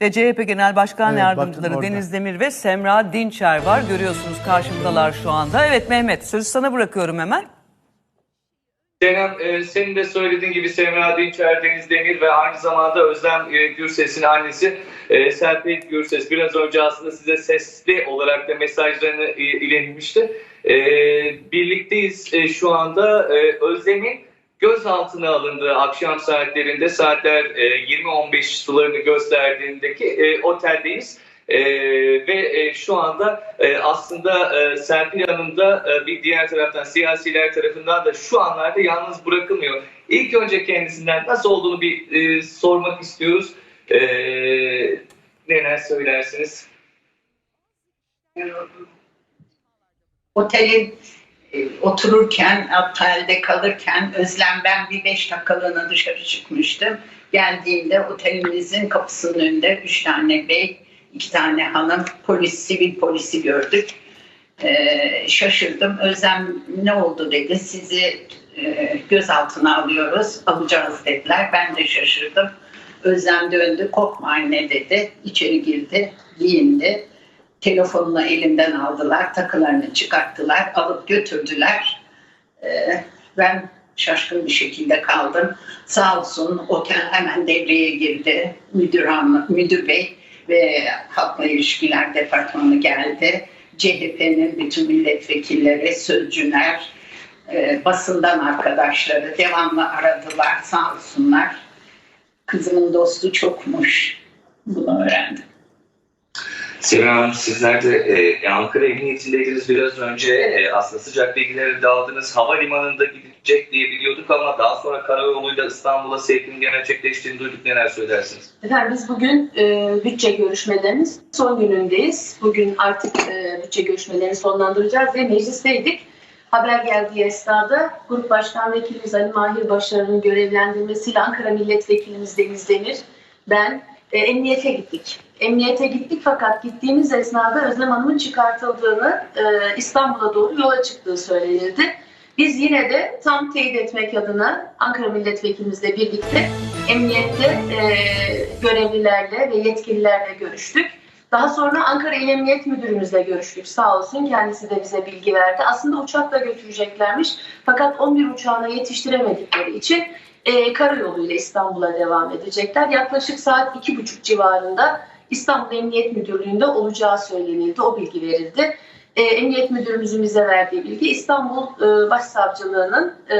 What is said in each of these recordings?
Ve CHP Genel Başkan Evet, Yardımcıları. Deniz Demir ve Semra Dinçer var. Görüyorsunuz karşımdalar şu anda. Evet Mehmet sözü sana bırakıyorum hemen. Senem, e, senin de söylediğin gibi Semra Dinçer, Deniz Demir ve aynı zamanda Özlem e, Gürses'in annesi e, Serpil Gürses. Biraz önce aslında size sesli olarak da mesajlarını e, iletmişti. E, birlikteyiz e, şu anda. E, Özlem'in gözaltına alındığı akşam saatlerinde saatler e, 20-15 sularını gösterdiğindeki e, oteldeyiz. E, ve e, şu anda e, aslında e, Serpil Hanım da e, bir diğer taraftan siyasiler tarafından da şu anlarda yalnız bırakılmıyor. İlk önce kendisinden nasıl olduğunu bir e, sormak istiyoruz. E, neler söylersiniz? Otelin otururken, otelde kalırken Özlem ben bir beş dakikalığına dışarı çıkmıştım. Geldiğimde otelimizin kapısının önünde üç tane bey, iki tane hanım, polis, sivil polisi gördük. Ee, şaşırdım. Özlem ne oldu dedi. Sizi e, gözaltına alıyoruz, alacağız dediler. Ben de şaşırdım. Özlem döndü, korkma anne dedi. İçeri girdi, giyindi. Telefonunu elimden aldılar, takılarını çıkarttılar, alıp götürdüler. Ee, ben şaşkın bir şekilde kaldım. Sağ olsun otel hemen devreye girdi. Müdür, hanım- müdür bey ve Halkla İlişkiler Departmanı geldi. CHP'nin bütün milletvekilleri, sözcüler, e, basından arkadaşları devamlı aradılar sağ olsunlar. Kızımın dostu çokmuş. Bunu öğrendim. Semra Hanım sizler de e, Ankara Emniyeti'ndeydiniz biraz önce. E, aslında sıcak bilgileri de aldınız. Havalimanında gidecek diye biliyorduk ama daha sonra karayoluyla İstanbul'a sevkinin gerçekleştiğini duyduk. Neler söylersiniz? Efendim biz bugün e, bütçe görüşmelerinin son günündeyiz. Bugün artık e, bütçe görüşmelerini sonlandıracağız ve meclisteydik. Haber geldiği esnada Grup Başkan Vekilimiz Ali Mahir Başarı'nın görevlendirmesiyle Ankara Milletvekilimiz Deniz Demir, ben e, emniyete gittik. Emniyete gittik fakat gittiğimiz esnada Özlem Hanım'ın çıkartıldığını, e, İstanbul'a doğru yola çıktığı söylenildi. Biz yine de tam teyit etmek adına Ankara Milletvekilimizle birlikte emniyette e, görevlilerle ve yetkililerle görüştük. Daha sonra Ankara İl Emniyet Müdürümüzle görüştük. Sağ olsun kendisi de bize bilgi verdi. Aslında uçakla götüreceklermiş fakat 11 uçağına yetiştiremedikleri için e, karayoluyla İstanbul'a devam edecekler. Yaklaşık saat iki buçuk civarında İstanbul Emniyet Müdürlüğü'nde olacağı söylenildi. O bilgi verildi. E, Emniyet Müdürümüzün bize verdiği bilgi İstanbul e, Başsavcılığı'nın e,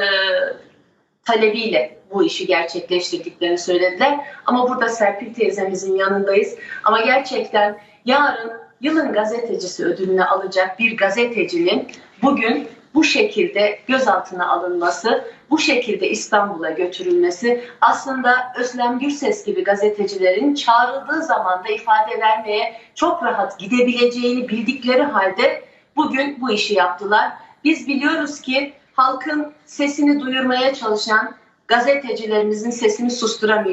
talebiyle bu işi gerçekleştirdiklerini söylediler. Ama burada Serpil teyzemizin yanındayız. Ama gerçekten yarın yılın gazetecisi ödülünü alacak bir gazetecinin bugün bu şekilde gözaltına alınması, bu şekilde İstanbul'a götürülmesi aslında Özlem Gürses gibi gazetecilerin çağrıldığı zaman da ifade vermeye çok rahat gidebileceğini bildikleri halde bugün bu işi yaptılar. Biz biliyoruz ki halkın sesini duyurmaya çalışan gazetecilerimizin sesini susturamayacak.